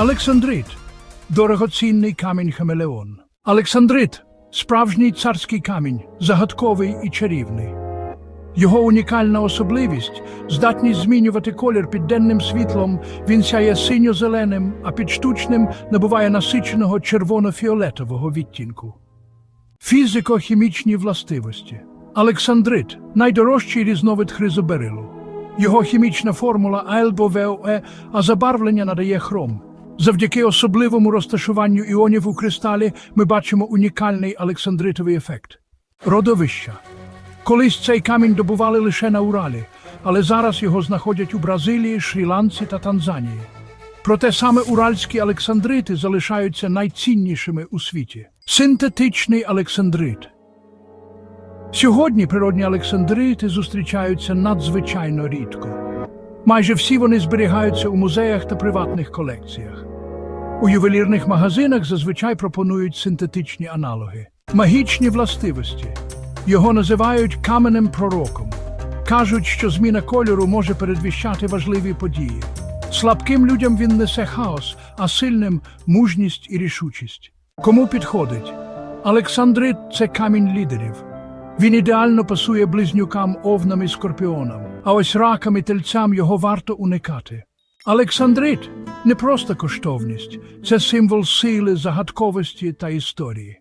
Олександрит дорогоцінний камінь Хамелеон. Олександрит справжній царський камінь, загадковий і чарівний. Його унікальна особливість здатність змінювати колір під денним світлом, він сяє синьо-зеленим, а під штучним набуває насиченого червоно-фіолетового відтінку. Фізико-хімічні властивості. Олександрит найдорожчий різновид хризоберилу. Його хімічна формула АЛБОВЕ, а забарвлення надає хром. Завдяки особливому розташуванню іонів у кристалі ми бачимо унікальний олександритовий ефект. Родовища. Колись цей камінь добували лише на Уралі, але зараз його знаходять у Бразилії, Шрі-Ланці та Танзанії. Проте саме уральські олександрити залишаються найціннішими у світі. Синтетичний олександрит. Сьогодні природні олександрити зустрічаються надзвичайно рідко. Майже всі вони зберігаються у музеях та приватних колекціях. У ювелірних магазинах зазвичай пропонують синтетичні аналоги. Магічні властивості. Його називають каменем пророком. Кажуть, що зміна кольору може передвіщати важливі події. Слабким людям він несе хаос, а сильним мужність і рішучість. Кому підходить? Олександрит це камінь лідерів. Він ідеально пасує близнюкам, овнам і скорпіонам, а ось ракам і тельцям його варто уникати. Олександрит не просто коштовність, це символ сили, загадковості та історії.